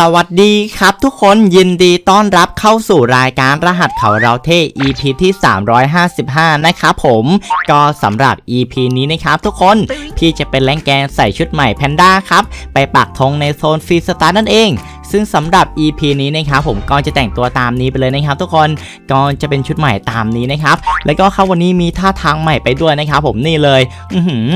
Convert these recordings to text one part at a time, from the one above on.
สวัสดีครับทุกคนยินดีต้อนรับเข้าสู่รายการรหัสเขาเราเท่ EP ที่ 355 นะครับผม ก็สำหรับ EP นี้นะครับทุกคนพี่จะเป็นแรงแกนใส่ชุดใหม่แพนด้าครับ ไปปักธงในโซนฟรีสตาร์นั่นเอง ซึ่งสำหรับ EP นี้นะครับผมก็จะแต่งตัวตามนี้ไปเลยนะครับ ทุกคนก็จะเป็นชุดใหม่ตามนี้นะครับแล้วก็ครับวันนี้มีท่าทางใหม่ไปด้วยนะครับผมนี่เลย อือหือ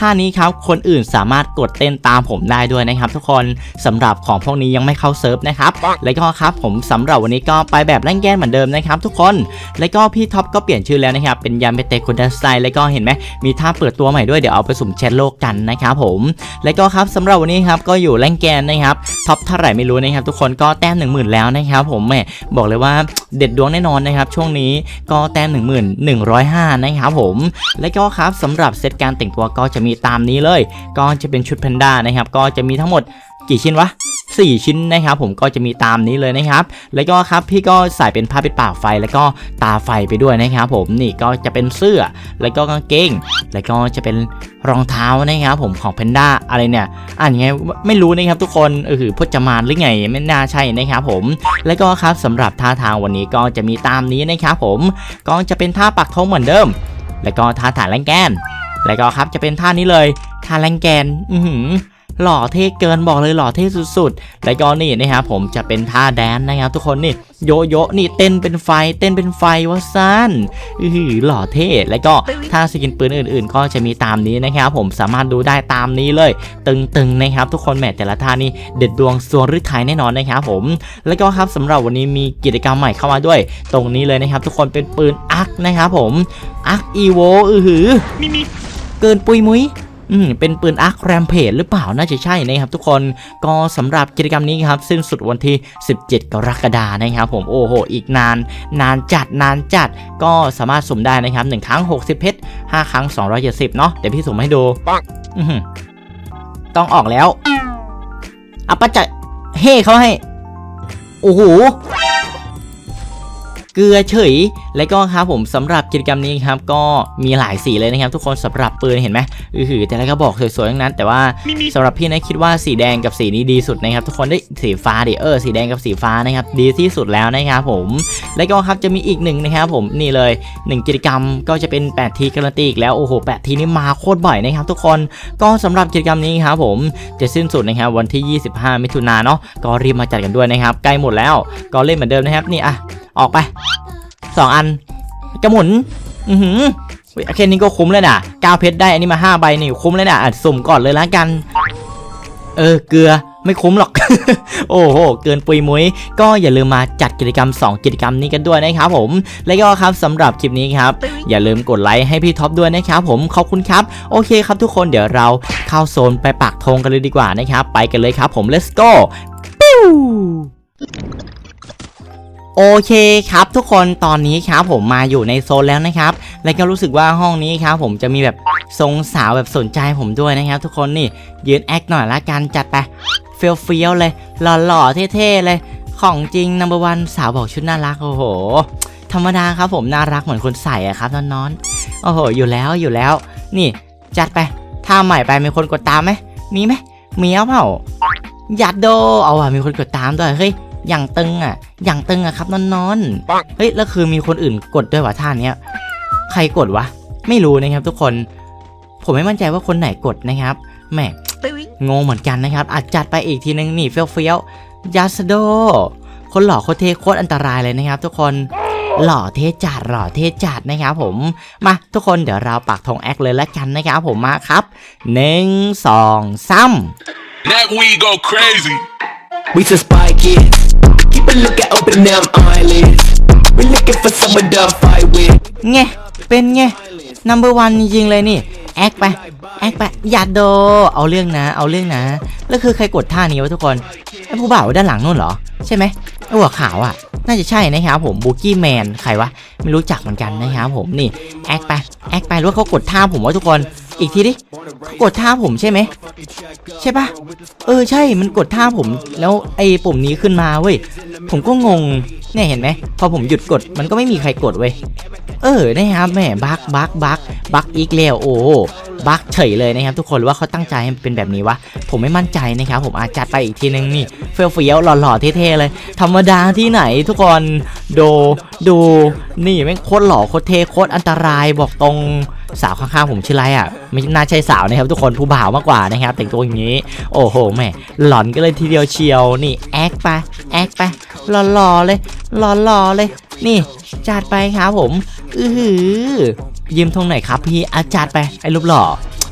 ท่านี้ครับคนอื่นสามารถกดเต้นตามผมได้ด้วยนะครับ ทุกคนสำหรับของพวกนี้ยังไม่เข้าเซิร์ฟนะครับแล้วก็ครับผมสำหรับวันนี้ก็ไปแบบแรงแกนเหมือนเดิมนะครับ ทุกคนแล้วก็พี่ท็อปก็เปลี่ยนชื่อแล้วนะครับเป็นยามเปเตคุนดัสไซแล้วก็เห็นไหมมีท่าเปิดตัวใหม่ด้วยเดี๋ยวเอาไปสุ่มชทโลกกันนะครับผม และก็ครับสำหรับวันนี้ครับก็อยู่แรงแกนนะครับท็อปเท่าไหร่ไม่รู้นะครับทุกคนก็แต้ม 1 0,000 แล้วนะครับผมแหมบอกเลยว่าเด็ดดวงแน่นอนนะครับช่วงนี้ก็แต้ม 1 1 1 0 5นะครับผมและก็ครับสำหรับเซตการแต่งตัวก็จะมีตามนี้เลย ก็จะเป็นชุดแพนด้านะครับก็จะมีทั้งหมดกี่ชิ้นวะ 4 ชิ้นนะครับผมก็จะมีตามนี้เลยนะครับ แล้วก็ครับพี่ก็ใส่เป็นผ้าปิดปากไฟแล้วก็ตาไฟไปด้วยนะครับผมนี่ก็จะเป็นเสื้อแล้วก็กางเกง แล้วก็จะเป็นรองเท้านะครับผมของแพนด้าอะไรเนี่ยอ่านยังไงไม่รู้นะครับทุกคนเออคือพจมานหรือไงไม่น่าใช่นะครับผม แล้วก็ครับสำหรับท่าทางวันนี้ก็จะมีตามนี้นะครับผมก็จะเป็นท่าปักธงเหมือนเดิม แล้วก็ท่าถ่ายแรงแกน แล้วก็ครับจะเป็นท่านี้เลยท่าแรงแกน อือหือ หล่อเท่เกินบอกเลยหล่อเท่สุดๆ แล้วก็นี่นะครับผมจะเป็นท่าแดนนะครับทุกคนนี่โยโยนี่เต้นเป็นไฟเต้นเป็นไฟวะซันอือหือหล่อเท่แล้วก็ท่าสกินปืนอื่น ๆ ก็จะมีตามนี้นะครับผมสามารถดูได้ตามนี้เลย ตึงๆนะครับทุกคนแหมแต่ละท่านี่เด็ดดวงสวงฤทัยแน่นอนนะครับผมแล้วก็ครับสำหรับวันนี้มีกิจกรรมใหม่เข้ามาด้วย ตรงนี้เลยนะครับ ทุกคนเป็นปืนอักนะครับผมอักอีโวอือหือเกินปุยมุ้ย อืมเป็นปืนอาร์คแรมเพจหรือเปล่าน่าจะใช่นะครับทุกคนก็สำหรับกิจกรรมนี้ครับสิ้นสุดวันที่ 17 กรกฎานะครับผมโอ้โหอีกนาน นานจัดนานจัดก็สามารถสุ่มได้นะครับ1ครั้ง 60 เพชร5ครั้ง 270 เนาะเดี๋ยวพี่สุ่มให้ดูอื้อหือต้องออกแล้วอัปปะจะเฮ่เขาให้โอ้โห เกลือเฉย และก็ครับผมสำหรับกิจกรรมนี้ครับก็มีหลายสีเลยนะครับ ทุกคนสำหรับปืนเห็นไหมอือหือแต่ละกระบอกสวยๆทั้งนั้น แต่ว่าสำหรับพี่นะคิดว่าสีแดงกับสีนี้ดีสุดนะครับทุกคนได้ยสีฟ้าดิเออสีแดงกับสีฟ้านะครับดีที่สุดแล้วนะครับผม และก็ครับจะมีอีกหนึ่งนะครับผมนี่เลย 1 กิจกรรมก็จะเป็น8ทีการันตีอีกแล้วโอ้โห8ทีนี้มาโคตรบ่อยนะครับทุกคนก็สำหรับกิจกรรมนี้ครับผมจะสิ้นสุดนะครับวันที่ 25 มิถุนายนเนาะก็รีบมาจัดกันด้วยนะครับใกล้หมดแล้วก็เล่นเหมือนเดิมนะครับนี่อะ ออกไปสองอันกระหมุน อือหือเฮ้ยแค่นี้ก็คุ้มเลยนะก้าวเพชรได้อันนี้มาห้าใบนี่คุ้มเลยนะอะสุ่มก่อนเลยละกัน เออเกลือไม่คุ้มหรอก โอ้โห เกินปุยมุ้ย ก็อย่าลืมมาจัดกิจกรรม 2 กิจกรรมนี้กันด้วยนะครับผม และก็ครับสำหรับคลิปนี้ครับ อย่าลืมกดไลค์ให้พี่ท็อปด้วยนะครับผม ขอบคุณครับ โอเคครับทุกคนเดี๋ยวเราเข้าโซนไปปักธงกันเลยดีกว่านะครับ ไปกันเลยครับผม let's go ปิ้ว โอเคครับทุกคนตอนนี้ครับผมมาอยู่ในโซนแล้วนะครับ แล้วก็รู้สึกว่าห้องนี้ครับผมจะมีแบบทรงสาวแบบสนใจผมด้วยนะครับ ทุกคนนี่ยืนแอคหน่อยละกันจัดไปเฟี้ยวเฟี้ยวๆเลย หล่อๆเท่ๆเลย ของจริงนัมเบอร์วันสาวบอกชุดน่ารักโอ้โห ธรรมดาครับผมน่ารักเหมือนคนใส่อะครับน้อนๆโอ้โห อยู่แล้วอยู่แล้ว นี่จัดไปถ้าใหม่ไปมีคนกดตามไหมมีไหมมีเอาเปล่ายัดโดเอาว่ะมีคนกดตามด้วยเฮ้ย อย่างตึงอะ อย่างตึงอะครับนอนๆเฮ้ยแล้วคือมีคนอื่นกดด้วยว่ะท่าเนี้ยใครกดวะ ไม่รู้นะครับทุกคน ผมไม่มั่นใจว่าคนไหนกดนะครับแหมงงเหมือนกันนะครับอาจจัดไปอีกทีนึงนี่เฟี้ยวเฟี้ยวๆยาสโด คนหล่อโคตรเทโคตรอันตรายเลยนะครับ ทุกคนหล่อเทจัดหล่อเทจัดนะครับผมมาทุกคนเดี๋ยวเราปักธงแอคเลยละกันนะครับผมมาครับหนึ่งสองสาม That weed go crazy. We just spike it. Keep a lookout, open them eyelids. We looking for someone to fight with. ไงเป็นไง number one จริงๆเลยนี่ แอคไป แอคไป อย่าโด เอาเรื่องนะ เอาเรื่องนะ แล้วคือใครกดท่านี้วะทุกคน ไอ้ผู้บ่าวด้านหลังนู่นเหรอ ใช่ไหมไอ้หัวขาวอะ น่าจะใช่นะครับผมบูกี้แมน ใครวะ ไม่รู้จักเหมือนกันนะครับผม นี่ แอคไป แอคไปรือว่าเขากดท่าผมวะทุกคน อีกทีดิเขากดท่าผมใช่ไหมใช่ปะเออใช่มันกดท่าผม แล้วไอ้ปุ่มนี้ขึ้นมาเว้ยผมก็งงเนี่ยเห็นไหมพอผมหยุดกดมันก็ไม่มีใครกดเว้ยเออนะครับแหมบักบักบักบักอีกแล้วโอ้บักเฉยเลยนะครับ ทุกคนหรือว่าเขาตั้งใจให้มันเป็นแบบนี้วะผมไม่มั่นใจนะครับ ผมอาจจัดไปอีกทีนึงนี่เฟี้ยวเฟี้ยวๆหล่อๆเท่ๆเลย ธรรมดาที่ไหนทุกคนดูดูนี่แม่งโคตรหล่อโคตรเท่โคตรอันตรายบอกตรง สาวข้างๆผมชื่อไรอะ ไม่น่าใช่สาวนะครับ ทุกคนผู้บ่าวมากกว่านะครับแต่งตัวอย่างนี้ โอ้โหแม่หลอนก็เลยทีเดียวเชียวนี่แอคไปแอคไปหล่อๆเลยหล่อๆเลย นี่จัดไปครับผมอือหือยืมทงไหนอยครับพี่อาจัดไปไอ้รูปหล่อ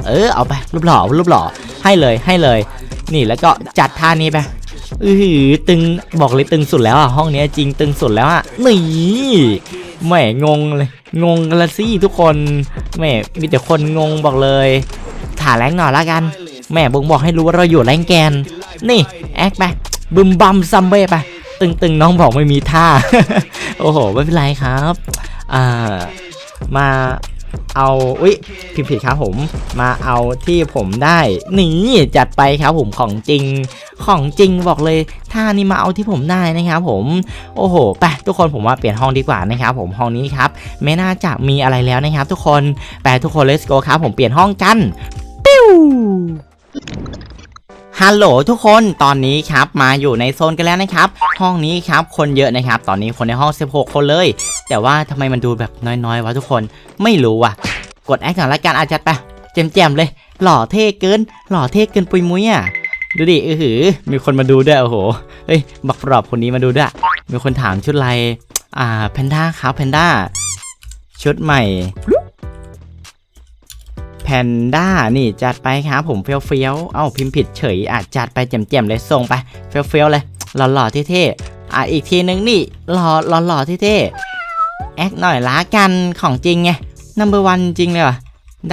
เออเอาไปรูปหล่อรูปหล่อให้เลยให้เลย นี่แล้วก็จัดท่านี้ไปอือหือตึงบอกเลยตึงสุดแล้วอะห้องนี้จริงตึงสุดแล้วอะนี่ แหมงงเลยงงกันละสิทุกคนแหมมีแต่คนงงบอกเลยถ่าแรงหน่อยละกันแหมบ่งบอกให้รู้ว่าเราอยู่แรงแกน นี่แอคไปบึมบัมซัมเบ้ไปตึงๆน้องบอกไม่มีท่า โอ้โหไม่เป็นไรครับ อ่ามา เอาอุ๊ยผิดผิดครับผมมาเอาที่ผมได้นี่จัดไปครับผมของจริงของจริงบอกเลยท่านี้มาเอาที่ผมได้นะครับผมโอ้โหไปทุกคนผมว่าเปลี่ยนห้องดีกว่านะครับผมห้องนี้ครับไม่น่าจะมีอะไรแล้วนะครับ ทุกคนไปทุกคน let's go ครับผมเปลี่ยนห้องกันปิ้ว ฮัลโหลทุกคนตอนนี้ครับมาอยู่ในโซนกันแล้วนะครับ ห้องนี้ครับคนเยอะนะครับ ตอนนี้คนในห้อง 16 คนเลย แต่ว่าทำไมมันดูแบบน้อยๆวะทุกคนไม่รู้ว่ะ กดแอคหน่อยละกันอาจจะไปแจมๆเลย หล่อเท่เกิน หล่อเท่เกินปุยมุ้ยอะดูดิเออหือ มีคนมาดูด้วยโอ้โหเฮ้ยบักปรอบคนนี้มาดูด้วย มีคนถามชุดอะไรอ่าแพนด้าครับแพนด้าชุดใหม่ นด้านี่จัดไปครับผมเฟี้ยวเฟี้ยวๆเอ้าพิมพ์ผิดเฉยอะจัดไปแจ่มๆเลยส่งไปเฟี้ยวเฟี้ยวๆเลยหล่อๆเท่ๆอะอีกทีนึงนี่หล่อหล่อๆเท่ๆแอคหน่อยละกันของจริงไงนัมเบอร์วันจริงเลยว่ะ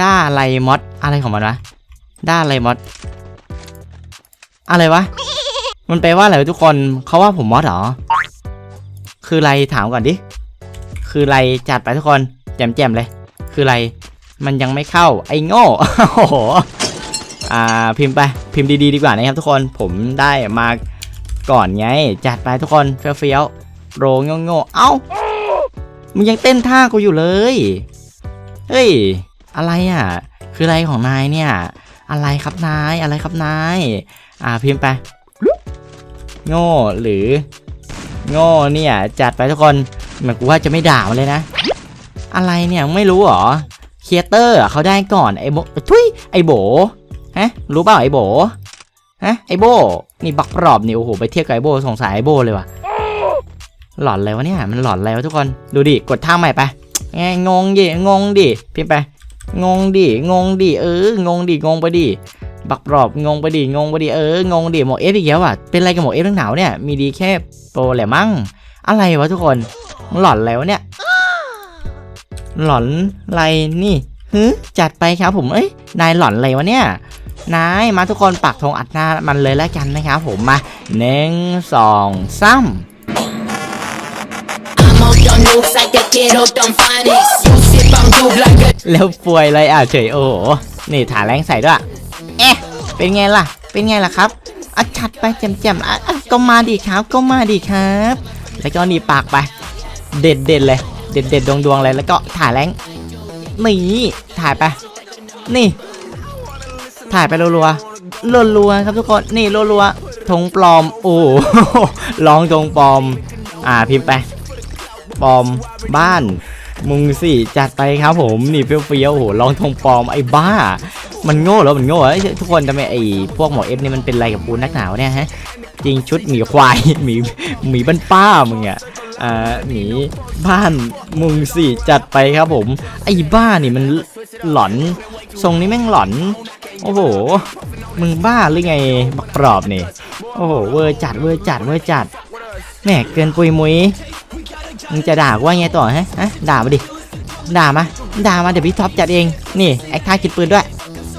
ด้าไลมอดอะไรของมันวะด้าไลมอดอะไรวะ มันแปลว่าอะไรทุกคนเขาว่าผมมอดเหรอ คืออะไรถามก่อนดิ คืออะไรจัดไปทุกคน แจ่มๆเลย คืออะไร มันยังไม่เข้าไอ้โง่โอ้โหอ่าพิมพ์ไปพิมพ์ดีๆดีกว่านะครับทุกคนผมได้มาก่อนไง จัดไปทุกคนเฟี้ยวๆโปรโง่ๆเอ้ามึงยังเต้นท่ากูอยู่เลย เฮ้ย อะไรอะ คืออะไรของนายเนี่ย อะไรครับนาย อะไรครับนาย อ่าพิมพ์ไป โง่หรือ โง่เนี่ย จัดไปทุกคนเหมือนกูว่าจะไม่ด่ามันเลยนะ อะไรเนี่ยไม่รู้หรอ เคียเตอร์เขาได้ก่อนไอโบทุยไอโบฮะรู้เปล่าไอโบฮะไอโบนี่บักปรอบนี่โอ้โหไปเทียบกับไอโบสงสัยไอโบเลยว่ะหลอนอะไรวะเนี่ยมันหลอนอะไรวะทุกคนดูดิกดท่าใหม่ไปไงงงดิงงดิพิมพ์ไปงงดิงงดิเอองงดิงงไปดิบักปรอบงงไปดิงงไปดิเอองงดิหมวกเอฟอีกแล้วอะเป็นอะไรกับหมวกเอฟทั้งหนาวเนี่ยมีดีแค่โปรแหละมั้งอะไรวะทุกคนหลอนอะไรวเนี่ย หลอนอะไรนี่ฮึจัดไปครับผม เอ้ย นายหลอนอะไรวะเนี่ย นายมาทุกคนปักธงอัดหน้ามันเลยแล้วกันนะครับผมมาหนึ่งสองสาม I'm on your moves like a kid hooked on phonics. You sip on groove like a แล้วป่วยเลยอะเฉยโอ้โหนี่ถาแรงใส่ด้วย เอ๊ะ เป็นไงล่ะ เป็นไงล่ะครับอะชัดไปแจ่มๆอะอะก็มาดีครับก็มาดีครับ แล้วก็นี่ปากไป เด็ดเด็ดๆเลย เด็ดเด็ดดวงดวงๆเลยแล้วก็ ถ่ายแรงนี่ถ่ายไป นี่ ถ่ายไปรัวๆรัวๆครับทุกคน นี่รัวๆธงปลอม โอ้ร้องธงปลอม อ่าพิมพ์ไป ปลอมบ้านมุงสี่จัดไปครับผมนี่เฟี้ยวๆโอ้โหลองทงปลอมไอ้บ้า มันโง่แล้วมันโง่เอ้ทุกคนทำไมไอ้พวกหมอเอฟนี่มันเป็นอะไรกับกูนักหนาวเนี่ยฮะ จริงชุดหมีควายหมีหมีบ้านป้ามึงอะ อ่าหมีบ้านมุงสี่จัดไปครับผม ไอ้บ้านี่มันหลอนทรงนี้แม่งหลอน โอ้โห มึงบ้าหรือไงบักปรอบนี่ โอ้โหเวอร์จัดเวอร์จัดเวอร์จัดแหมเกินปุยมุยมึงจะด่ากูว่าไงต่อฮะฮะด่ามาดิด่ามาด่ามาเดี๋ยวพี่ท็อปจัดเองนี่แอคท่าคิดปืนด้วย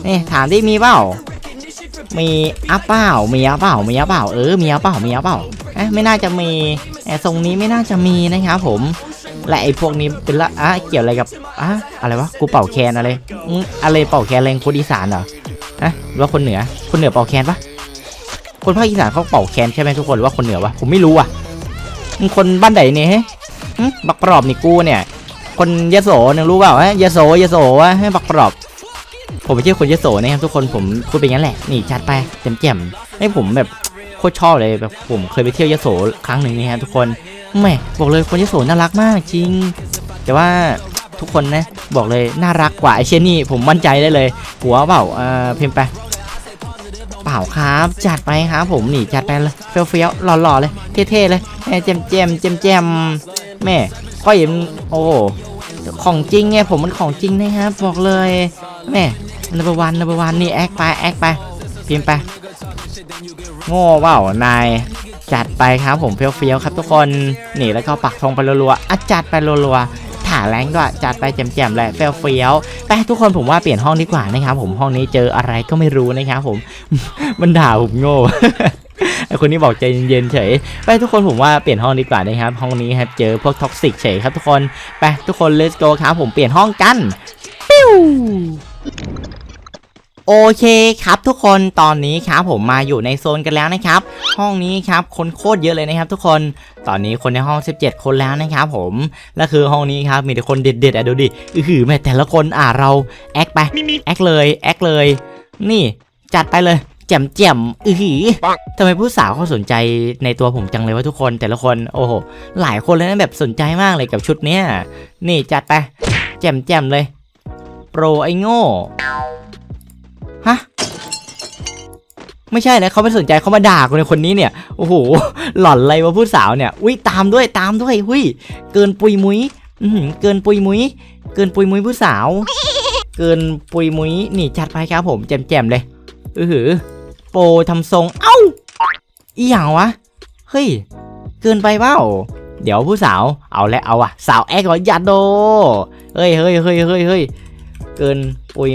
นี่ถามได้มีเปล่ามีอัพเปล่ามีอัพเปล่ามีอัพเปล่าเออมีอัพเปล่ามีอัพเปล่าเอ๊ะไม่น่าจะมี แอบทรงนี้ไม่น่าจะมีนะครับผม และไอ้พวกนี้เป็นละอะเกี่ยวอะไรกับอะอะไรวะกูเป่าแคนอะไรมึงอะไรเป่าแคนแรงคนอีสานเหรอฮะหรือว่าคนเหนือคนเหนือเป่าแคนปะคนภาคอีสานเขาเป่าแคนใช่ไหมทุกคนหรือว่าคนเหนือวะผมไม่รู้อะมึงคนบ้านไหนเนี่ยฮ้ยหึบักปรอบนี่กูเนี่ย คนยโสนึงรู้เปล่าฮะยโสยโสวะให้บักปรอบผมไม่ใช่คนยโสนะครับทุกคนผมพูดไปงั้นแหละนี่จัดไปแจ่มๆให้ผมแบบ โคตรชอบเลยแบบผมเคยไปเที่ยวยโสครั้งหนึ่งนี่ฮะทุกคนแม่บอกเลยคนยโสน่ารักมากจริง แต่ว่าทุกคนนะบอกเลยน่ารักกว่าไอเชยนี่ผมมั่นใจได้เลย หัวเปล่าเออพิมพ์ไปเปล่าครับจัดไปครับผมนี่จัดไปเลยเฟี้ยวเฟี้ยวๆหล่อๆเลยเท่ๆเลยแม่แจมแจมแจมแจมแม่ก็เห็นโอ้ของจริงไงผมมันของจริงนะครับบอกเลยแม่นับวันนับวันนี่แอคไปแอคไปพิมพ์ไป โง่เปล่านาย จัดไปครับผมเฟี้ยวๆครับทุกคนนี่แล้วก็ปักธงไปรัวๆอะจัดไปรัวๆถ่าแรงด้วยจัดไปแจ่มๆเลยเฟี้ยวๆไปทุกคนผมว่าเปลี่ยนห้องดีกว่านะครับผมห้องนี้เจออะไรก็ไม่รู้นะครับผมมันด่าผมโง่ไอคนนี้บอกใจเย็นๆเฉย ไปทุกคนผมว่าเปลี่ยนห้องดีกว่านะครับ ห้องนี้ครับเจอพวกท็อกซิกเฉยครับทุกคน ไปทุกคน let's go ครับผมเปลี่ยนห้องกัน ปิ้ว โอเคครับทุกคนตอนนี้ครับผมมาอยู่ในโซนกันแล้วนะครับ ห้องนี้ครับคนโคตรเยอะเลยนะครับ ทุกคนตอนนี้คนในห้อง 17 คนแล้วนะครับผมและคือห้องนี้ครับมีแต่คนเด็ดๆอะดูดิอือหือแม่แต่ละคนอะเราแอคไปแอคเลยแอคเลย นี่จัดไปเลยแจ่มแจ่มอือหือทำไมผู้สาวเขาสนใจในตัวผมจังเลยวะทุกคนแต่ละคนโอ้โหหลายคนเลยนะแบบสนใจมากเลยกับชุดเนี้ยนี่จัดไปแจ่มแจ่มเลยโปรไอโง่ ฮะ ไม่ใช่นะเขาไม่สนใจเขามาด่าคนในคนนี้เนี่ย โอ้โห หล่อนอะไรวะผู้สาวเนี่ย อุ้ยตามด้วยตามด้วยหุยเกินปุยมุ้ยอือหือเกินปุยมุ้ย เกินปุยมุ้ยผู้สาว เกินปุยมุ้ย นี่จัดไปครับผมแจมๆเลย อือหือ โปรทำทรง เอ้า อีหยังวะ เฮ้ย เกินไปเปล่าเดี๋ยวผู้สาว เอาและเอาอะสาวแอคเหรออย่าโด เฮ้ยเฮ้ยเฮ้ยเฮ้ยเฮ้ยเกินปุย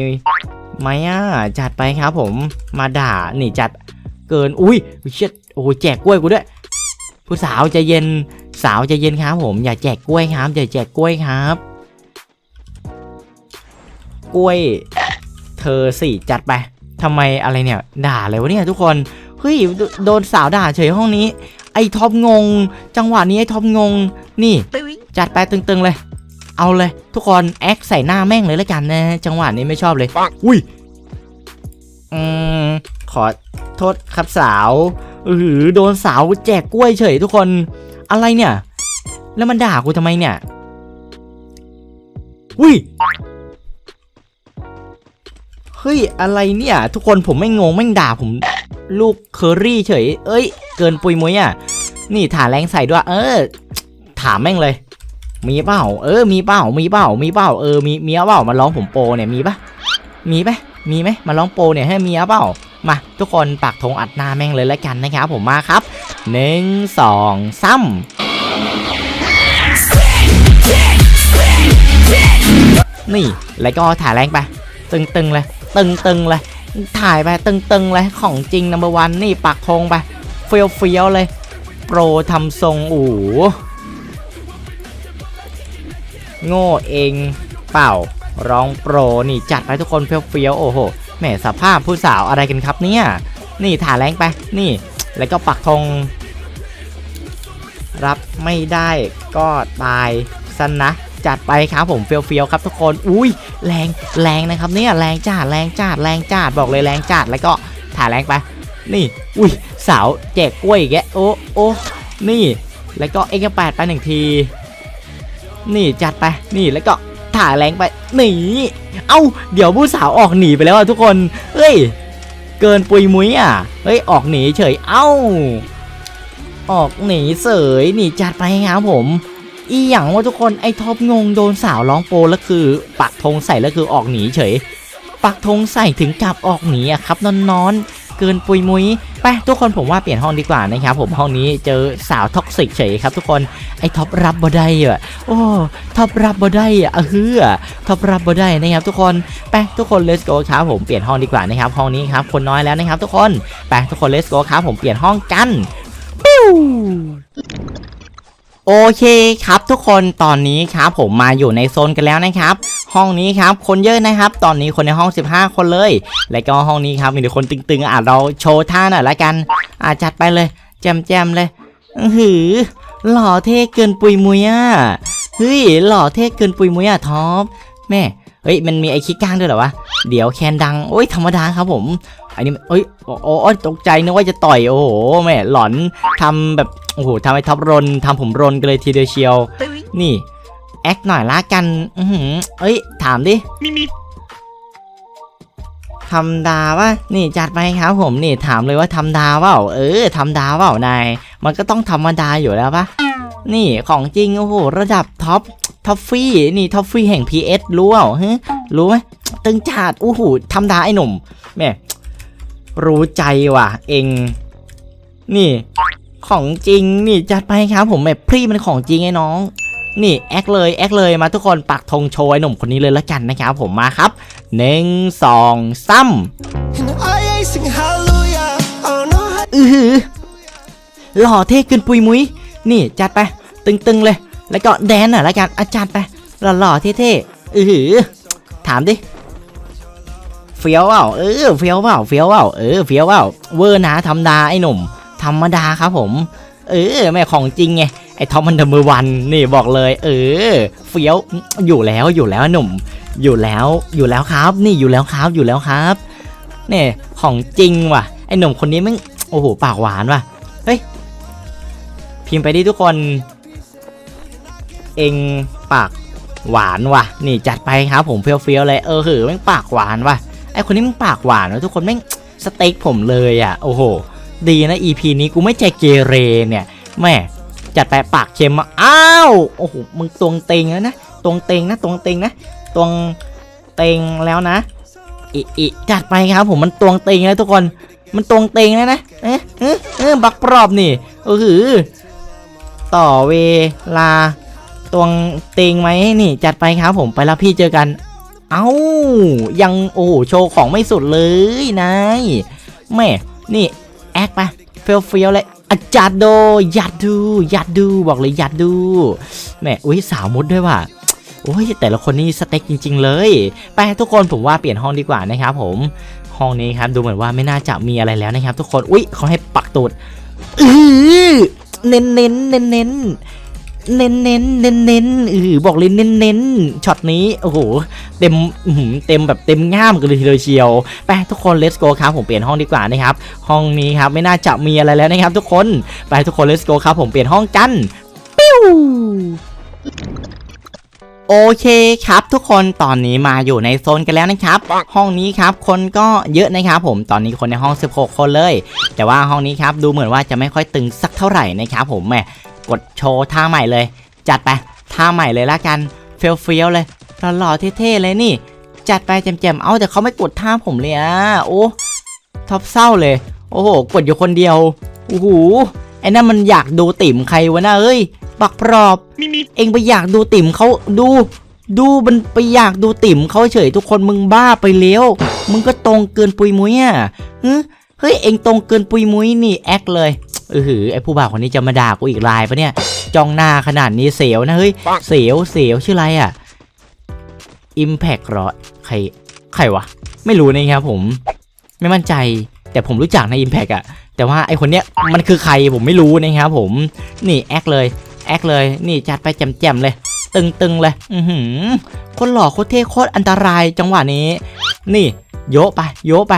ไม่อะจัดไปครับผมมาด่านี่จัดเกินอุ้ยเชิดโอ้ยแจกกล้วยกูด้วยผู้สาวใจเย็นสาวใจเย็นครับผมอย่าแจกกล้วยครับอย่าแจกกล้วยครับ กล้วย เธอสิจัดไปทำไมอะไรเนี่ย ด่าเลยวะเนี่ยทุกคนเฮ้ยโดโดนสาวด่าเฉยห้องนี้ ไอ้ท็อปงง จังหวะนี้ไอ้ท็อปงง นี่ จัดไปตึงๆเลย เอาเลย ทุกคนแอคใส่หน้าแม่งเลยละกันนะ จังหวะนี้ไม่ชอบเลย อุ้ยอืมขอโทษครับสาวเออโดนสาวแจกกล้วยเฉยทุกคน อะไรเนี่ย แล้วมันด่ากูทำไมเนี่ยอุ้ยเฮ้ยอะไรเนี่ย ทุกคนผมไม่งงแม่งด่าผม ลูกเคอรี่เฉย เอ้ย เกินปุยมุ้ยอะ นี่ถาแรงใส่ด้วย เออ ถามแม่งเลย มีเปล่า เออ มีเปล่า มีเปล่า มีเปล่า เออ มีเมียเปล่ามาร้องผมโปเนี่ย มีปะมีปะมีไหมมาร้องโปเนี่ยให้เมียเปล่า มาทุกคนปักธงอัดหน้าแม่งเลยแล้วกันนะครับผมมาครับหนึ่งสองสามนี่ แล้วก็ถ่ายแรงไป ตึงๆเลย ตึงๆเลย ถ่ายไปตึงๆเลย ของจริงนัมเบอร์วันนี่ปักธงไป เฟี้ยวๆเลย โปรทำทรงอู๋ โง่เองเปล่าร้องโปรนี่จัดไปทุกคนเฟี้ยวๆโอ้โหแหมสภาพผู้สาวอะไรกันครับเนี่ย นี่ถ่าแรงไปนี่ แล้วก็ปักธงรับไม่ได้ก็ตายซะนะจัดไปครับผมเฟี้ยวๆครับทุกคนอุ้ยแรงแรงนะครับเนี่ยแรงจัดแรงจัดแรงจัดบอกเลยแรงจัดแล้วก็ถ่าแรงไป นี่อุ้ยสาวแจกกล้วยอีกแกโอ้โอ้นี่ แล้วก็เอ็กแปดไปหนึ่งที นี่จัดไปนี่แล้วก็ถ่ายแรงไปหนีเอ้าเดี๋ยวผู้สาวออกหนีไปแล้วอะทุกคนเฮ้ย เกินปุยมุ้ยอะเฮ้ยออกหนีเฉยเอ้า ออกหนีเสยหนีจัดไปครับผม อีหยังว่าทุกคนไอ้ท็อปงงโดนสาวร้องโปแล้วคือ ปักธงใส่แล้วคือออกหนีเฉย ปักธงใส่ถึงกลับออกหนีอะครับนอนๆเกินปุยมุ้ย ไปทุกคนผมว่าเปลี่ยนห้องดีกว่านะครับผมห้องนี้เจอสาวท็อกซิกเฉยครับทุกคนไอ้ท็อปรับบ่ได้อะโอ้ท็อปรับบ่ได้อะเฮือท็อปรับบ่ได้นะครับทุกคนไปทุกคน let's go ครับผมเปลี่ยนห้องดีกว่านะครับห้องนี้ครับคนน้อยแล้วนะครับทุกคนไปทุกคน let's go ครับผมเปลี่ยนห้องกันปิ้วโอเคครับทุกคนตอนนี้ครับผมมาอยู่ในโซนกันแล้วนะครับ ห้องนี้ครับคนเยอะนะครับ ตอนนี้คนในห้อง 15 คนเลย แล้วก็ห้องนี้ครับมีแต่คนตึงๆอะเราโชว์ท่าหน่อยละกันอะจัดไปเลย แจมๆเลยหือหล่อเท่เกินปุยมุยอะเฮ้ยหล่อเท่เกินปุยมุยอะท็อปแม่เฮ้ยมันมีไอ้คิกก้างด้วยเหรอวะเดี๋ยวแคนดังโอ้ยธรรมดาครับผมอันนี้เอ้ยโอ้โอ้ตกใจนึกว่าจะต่อยโอ้โหแม่หลอนทำแบบโอ้โหทำให้ท็อปรนทำผมรนกันเลยทีเดียวเชียว นี่ แอคหน่อยละกัน อือหือเอ้ย ถามดิทำดาว่านี่จัดไปครับผมนี่ถามเลยว่าทำดาเปล่าเออทำดาเปล่านายมันก็ต้องธรรมดาอยู่แล้วปะนี่ของจริงโอ้โหระดับท็อปท็อฟฟี่นี่ท็อฟฟี่แห่ง PS รู้เปล่าฮะรู้ไหมตึงจัดโอ้โหทำดาไอ้หนุ่มแม่รู้ใจว่ะ เองนี่ ของจริงนี่จัดไปครับผมแบบพรี่มันของจริงไอ้น้อง นี่แอคเลยแอคเลยมาทุกคนปักธงโชว์ไอ้หนุ่มคนนี้เลยละกันนะครับผมมาครับหนึ่งสองสาม And I ain't sing hallelujah. Oh no, อือหือหล่อเท่เกินปุยมุ้ยนี่จัดไป ตึงๆเลย แล้วก็แดนหน่อยละกันอาจารย์ไปหล่อๆเท่ๆอือหือถามดิเฟี้ยวเปล่าเออเฟี้ยวเปล่าเฟี้ยวเปล่าเออเฟี้ยวเปล่าเวอร์นะธรรมดาไอ้หนุ่ม ธรรมดาครับผม เออแม่ของจริงไง ไอ้ท็อปมันเดอะมือวันนี่บอกเลย เออเฟี้ยวอยู่แล้วอยู่แล้วหนุ่ม อยู่แล้วอยู่แล้วครับ นี่อยู่แล้วครับอยู่แล้วครับเนี่ยของจริงว่ะไอ้หนุ่มคนนี้มันโอ้โหปากหวานว่ะเฮ้ยพิมพ์ไปดิทุกคน เองปากหวานว่ะ นี่จัดไปครับผมเฟี้ยวๆเลยเออหือแม่งปากหวานว่ะไอคนนี้แม่งปากหวานว่ะทุกคนแม่งสเต็กผมเลยอะ โอ้โห ดีนะ EP นี้กูไม่ใจเกเรเนี่ยแม่ จัดไปปากเค็มมาอ้าวโอ้โหมึงตวงเต็งแล้วนะตวงเต็งนะตวงเต็งนะตวงเต็งแล้วนะอิอิจัดไปครับผมมันตวงเต็งแล้วทุกคนมันตวงเต็งแล้วนะเอ๊ะเอ๊ะเอ๊ะบักปรอบนี่เออหือต่อเวลาตวงเต็งไหมนี่ จัดไปครับผมไปแล้วพี่เจอกัน เอ้ายังโอ้โหโชว์ของไม่สุดเลยนายแม่นี่แอคไปเฟียวเฟียวๆเลย อาจารย์โดยัดดูยัดดูบอกเลยยัดดูแหมอุ้ยสาวมุดด้วยว่ะโอ้ยแต่ละคนนี่สเต็กจริง ๆ เลยไปทุกคนผมว่าเปลี่ยนห้องดีกว่านะครับผมห้องนี้ครับดูเหมือนว่าไม่น่าจะมีอะไรแล้วนะครับ ทุกคนอุ้ยเขาให้ปักตูดอือเน้นเน้นเน้นเน้น เน้นเน้นเน้นเน้นอือบอกเลยเน้นเน้นช็อตนี้โอ้โหเต็มเต็มแบบเต็มง่ามกันเลยทีเดียวเชียวไปทุกคน let's go ครับผมเปลี่ยนห้องดีกว่านะครับห้องนี้ครับไม่น่าจะมีอะไรแล้วนะครับ ทุกคนไปทุกคน let's go ครับผมเปลี่ยนห้องกันปิ้วโอเคครับทุกคนตอนนี้มาอยู่ในโซนกันแล้วนะครับ ห้องนี้ครับคนก็เยอะนะครับผมตอนนี้คนในห้อง 16 คนเลย แต่ว่าห้องนี้ครับดูเหมือนว่าจะไม่ค่อยตึงสักเท่าไหร่นะครับผมแหม กดโชว์ท่าใหม่เลย จัดไปท่าใหม่เลยละกันเฟี้ยวเฟียวๆเลยหล่อๆเท่ๆเลยนี่ จัดไปแจมๆเอาแต่เขาไม่กดท่าผมเลยอะโอ้ท็อปเศร้าเลย โอ้โหกดอยู่คนเดียวโอ้โหไอ้นั่นมันอยากดูติ่มใครวะนะเอ้ยบักปรอบเองไปอยากดูติ่มเขาดู ดูมันไปอยากดูติ่มเขาเฉยทุกคนมึงบ้าไปแล้วมึงก็ตรงเกินปุยมุ้ยอะหึเฮ้ยเองตรงเกินปุยมุ้ยนี่แอคเลย เออหือไอ้ผู้บ่าวคนนี้จะมาด่ากูอีกลายปะเนี่ยจ้องหน้าขนาดนี้เสียวนะเฮ้ยเสียวเสียวชื่ออะไรอะ Impact เหรอใครใครวะ ไม่รู้นะครับผม ไม่มั่นใจแต่ผมรู้จักใน Impact อะแต่ว่าไอคนเนี้ยมันคือใครผมไม่รู้นะครับผมนี่แอคเลยแอคเลยนี่จัดไปแจ่มๆเลย ตึงๆเลยอือหือคนหล่อโคตรเท่โคตรอันตรายจังหวะนี้ นี่ โยะไปโยะไป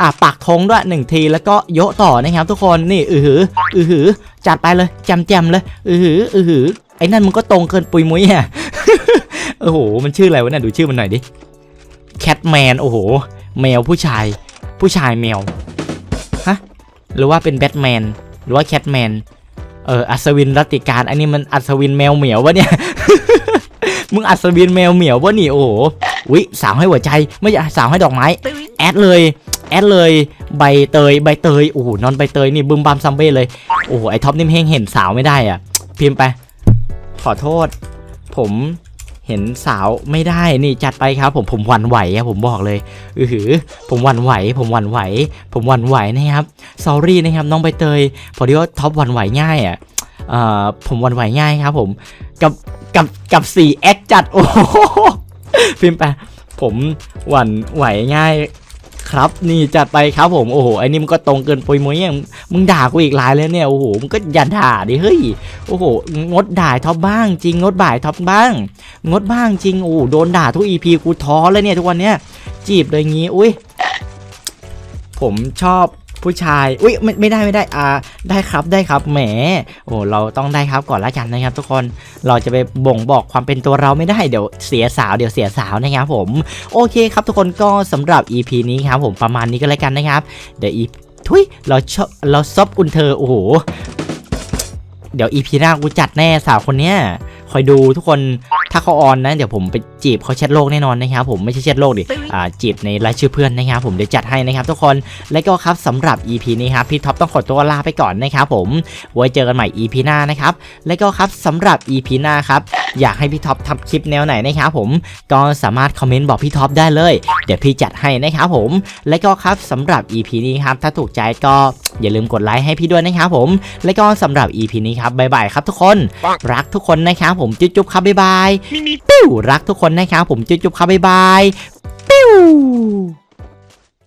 อะปักธงด้วยหนึ่งทีแล้วก็โยะต่อนะครับทุกคนนี่อือหืออือหือจัดไปเลยแจ่มเลยอือหืออือหือไอ้นั่นมันก็ตรงเกินปุยมุ้ยอะโอ้โหมันชื่ออะไรวะเนี่ยดูชื่อมันหน่อยดิแคทแมนโอ้โห แมวผู้ชาย ผู้ชายแมวฮะหรือว่าเป็นแบทแมนหรือว่าแคทแมนเอออัศวินรัติการ อันนี้มันอัศวินแมวเหมียววะเนี่ยมึงอัศวินแมวเหมียววะนี่โอ้โหวิสาวให้หัวใจไม่ใช่สาวให้ดอกไม้แอดเลย อดเลยใบเตยใบเตยโอ้โหนอนใบเตยนี่บึมบัมซัมเบ้เลยโอ้โหไอท็อปนี่เฮงเห็นสาวไม่ได้อะ พิมพ์ไป ขอโทษ ผมเห็นสาวไม่ได้นี่จัดไปครับ ผมผมหวั่นไหวอะผมบอกเลยอือหือ ผมหวั่นไหว ผมหวั่นไหว ผมหวั่นไหวนะครับซอรี่นะครับน้องใบเตยพอดีว่าท็อปหวั่นไหวง่ายอะเอ่อผมหวั่นไหวง่ายครับผมกับกับกับสี่แอคจัด โอ้โหพิมพ์ไปผมหวั่นไหวง่าย ครับ นี่จัดไปครับผมโอ้โหไอ้นี่มันก็ตรงเกินปุยมุ้ยย่างมึงด่ากูอีกหลายเลยเนี่ยโอ้โหมึงก็อย่าด่าดิเฮ้ยโอ้โหงดด่าท็อปบ้างจริงงดบ่ายท็อปบ้าง งดบ้างจริงโอ้โหโดนด่าทุกอีพีกูท้อเลยเนี่ยทุกวันเนี้ยจีบเลยงี้อุ้ยผมชอบ ผู้ชายอุ้ยไม่ไม่ได้ไม่ได้อ่าได้ครับได้ครับแหมโอ้เราต้องได้ครับก่อนละกันนะครับ ทุกคนเราจะไปบ่งบอกความเป็นตัวเราไม่ได้เดี๋ยวเสียสาวเดี๋ยวเสียสาวนะครับผม โอเคครับทุกคนก็สำหรับ EP นี้ครับผมประมาณนี้ก็แล้วกันนะครับเดี๋ยว EP ทุยเราชอบเราซบอุนเธอโอ้โหเดี๋ยว EP หน้ากูจัดแน่สาวคนเนี้ยคอยดูทุกคน ถ้าเขาออนนะเดี๋ยวผมไปจีบเขาแชทโลกแน่นอนนะครับผมไม่ใช่แชทโลกดิอ่าจีบในรายชื่อเพื่อนนะครับผมเดี๋ยวจัดให้นะครับทุกคนและก็ครับสำหรับ EP นี้ครับพี่ท็อปต้องขอตัวลาไปก่อนนะครับผมไว้เจอกันใหม่ EP หน้านะครับและก็ครับสำหรับ EP หน้าครับ อยากให้พี่ท็อปทำคลิปแนวไหนนะครับผมก็สามารถคอมเมนต์บอกพี่ท็อปได้เลย เดี๋ยวพี่จัดให้นะครับผม และก็ครับสำหรับ EP นี้ครับถ้าถูกใจก็อย่าลืมกดไลค์ให้พี่ด้วยนะครับผม และก็สำหรับ EP นี้ครับบ๊ายบายครับทุกคน รักทุกคนนะครับผมจุ๊บจุ๊บครับบ๊ายบายปิ้วรักทุกคนนะครับผมจุ๊บจุ๊บครับบ๊ายบายปิ้ว